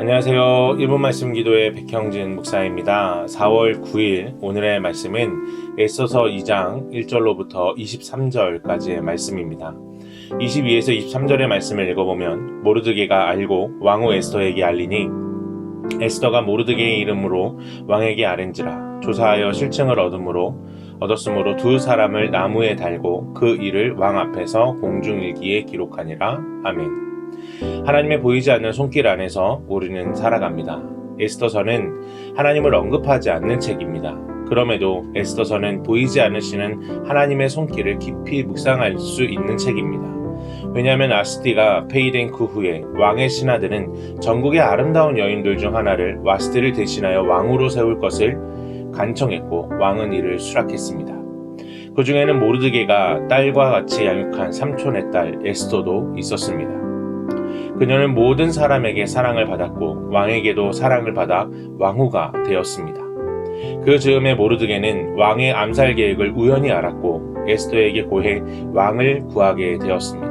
안녕하세요. 1분 말씀 기도의 백형진 목사입니다. 4월 9일 오늘의 말씀은 에서서 2장 1절로부터 23절까지의 말씀입니다. 22에서 23절의 말씀을 읽어보면 모르드게가 알고 왕후 에스더에게 알리니 에스더가 모르드게의 이름으로 왕에게 아른지라 조사하여 실증을 얻음으로 얻었으므로 두 사람을 나무에 달고 그 일을 왕 앞에서 공중일기에 기록하니라. 아멘. 하나님의 보이지 않는 손길 안에서 우리는 살아갑니다. 에스더서는 하나님을 언급하지 않는 책입니다. 그럼에도 에스더서는 보이지 않으시는 하나님의 손길을 깊이 묵상할 수 있는 책입니다. 왜냐하면 아스티가 폐위된 그 후에 왕의 신하들은 전국의 아름다운 여인들 중 하나를 와스티를 대신하여 왕으로 세울 것을 간청했고 왕은 이를 수락했습니다. 그 중에는 모르드게가 딸과 같이 양육한 삼촌의 딸 에스더도 있었습니다. 그녀는 모든 사람에게 사랑을 받았고 왕에게도 사랑을 받아 왕후가 되었습니다. 그 즈음에 모르드게는 왕의 암살 계획을 우연히 알았고 에스더에게 고해 왕을 구하게 되었습니다.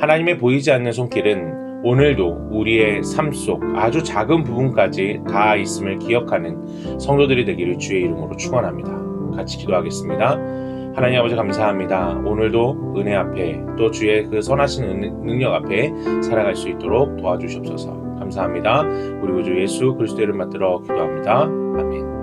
하나님의 보이지 않는 손길은 오늘도 우리의 삶 속 아주 작은 부분까지 다 있음을 기억하는 성도들이 되기를 주의 이름으로 축원합니다. 같이 기도하겠습니다. 하나님 아버지 감사합니다. 오늘도 은혜 앞에 또 주의 그 선하신 은- 능력 앞에 살아갈 수 있도록 도와주시옵소서. 감사합니다. 우리 구주 예수 그리스도 이름 받들어 기도합니다. 아멘.